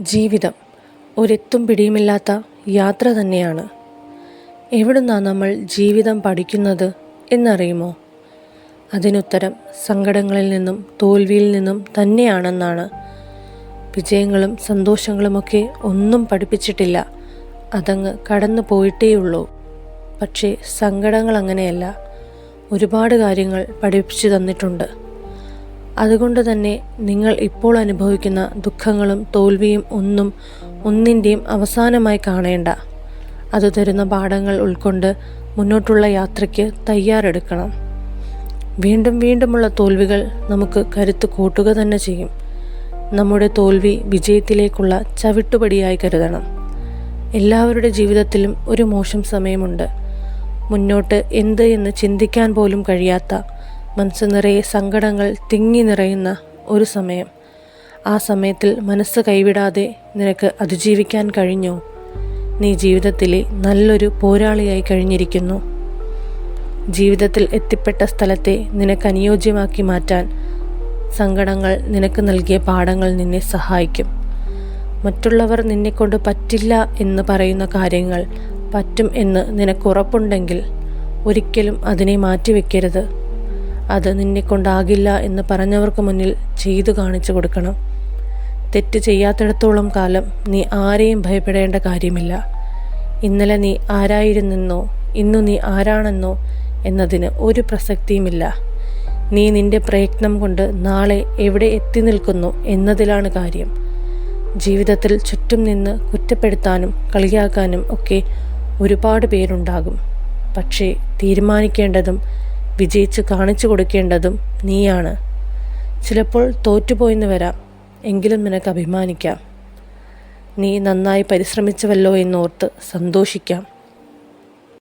ജീവിതം ഒരെത്തും പിടിയുമില്ലാത്ത യാത്ര തന്നെയാണ്. എവിടുന്നാണ് നമ്മൾ ജീവിതം പഠിക്കുന്നത് എന്നറിയുമോ? അതിനുത്തരം സങ്കടങ്ങളിൽ നിന്നും തോൽവിയിൽ നിന്നും തന്നെയാണെന്നാണ്. വിജയങ്ങളും സന്തോഷങ്ങളുമൊക്കെ ഒന്നും പഠിപ്പിച്ചിട്ടില്ല. അതങ്ങ് കടന്നു പോയിട്ടേയുള്ളൂ. പക്ഷേ സങ്കടങ്ങൾ അങ്ങനെയല്ല ഒരുപാട് കാര്യങ്ങൾ പഠിപ്പിച്ചു തന്നിട്ടുണ്ട്. അതുകൊണ്ട് തന്നെ നിങ്ങൾ ഇപ്പോൾ അനുഭവിക്കുന്ന ദുഃഖങ്ങളും തോൽവിയും ഒന്നും ഒന്നിന്റെയും അവസാനമായി കാണേണ്ട. അത് തരുന്ന പാഠങ്ങൾ ഉൾക്കൊണ്ട് മുന്നോട്ടുള്ള യാത്രയ്ക്ക് തയ്യാറെടുക്കണം. വീണ്ടും വീണ്ടുമുള്ള തോൽവികൾ നമുക്ക് കരുത്ത് കൂട്ടുക തന്നെ ചെയ്യും. നമ്മുടെ തോൽവി വിജയത്തിലേക്കുള്ള ചവിട്ടുപടിയായി കരുതണം. എല്ലാവരുടെ ജീവിതത്തിലും ഒരു മോശം സമയമുണ്ട്. മുന്നോട്ട് എന്ത് എന്ന് ചിന്തിക്കാൻ പോലും കഴിയാത്ത മനസ്സ് നിറയെ സങ്കടങ്ങൾ തിങ്ങി നിറയുന്ന ഒരു സമയം. ആ സമയത്തിൽ മനസ്സ് കൈവിടാതെ നിനക്ക് അതിജീവിക്കാൻ കഴിഞ്ഞോ. നീ ജീവിതത്തിലെ നല്ലൊരു പോരാളിയായി കഴിഞ്ഞിരിക്കുന്നു. ജീവിതത്തിൽ എത്തിപ്പെട്ട സ്ഥലത്തെ നിനക്ക് അനുയോജ്യമാക്കി മാറ്റാൻ സങ്കടങ്ങൾ നിനക്ക് നൽകിയ പാഠങ്ങൾ നിന്നെ സഹായിക്കും. മറ്റുള്ളവർ നിന്നെക്കൊണ്ട് പറ്റില്ല എന്ന് പറയുന്ന കാര്യങ്ങൾ പറ്റും എന്ന് നിനക്കുറപ്പുണ്ടെങ്കിൽ ഒരിക്കലും അതിനെ മാറ്റിവെക്കരുത്. അത് നിന്നെ കൊണ്ടാകില്ല എന്ന് പറഞ്ഞവർക്ക് മുന്നിൽ ചെയ്തു കാണിച്ചു കൊടുക്കണം. തെറ്റ് ചെയ്യാത്തിടത്തോളം കാലം നീ ആരെയും ഭയപ്പെടേണ്ട കാര്യമില്ല. ഇന്നലെ നീ ആരായിരുന്നെന്നോ ഇന്നു നീ ആരാണെന്നോ എന്നതിന് ഒരു പ്രസക്തിയുമില്ല. നീ നിന്റെ പ്രയത്നം കൊണ്ട് നാളെ എവിടെ എത്തി നിൽക്കുന്നു എന്നതിലാണ് കാര്യം. ജീവിതത്തിൽ ചുറ്റും നിന്ന് കുറ്റപ്പെടുത്താനും കളിയാക്കാനും ഒക്കെ ഒരുപാട് പേരുണ്ടാകും. പക്ഷേ തീരുമാനിക്കേണ്ടതും വിജയിച്ച് കാണിച്ചു കൊടുക്കേണ്ടതും നീയാണ്. ചിലപ്പോൾ തോറ്റുപോയെന്ന് വരാം. എങ്കിലും നിനക്ക് അഭിമാനിക്കാം. നീ നന്നായി പരിശ്രമിച്ചുവല്ലോ എന്നോർത്ത് സന്തോഷിക്കാം.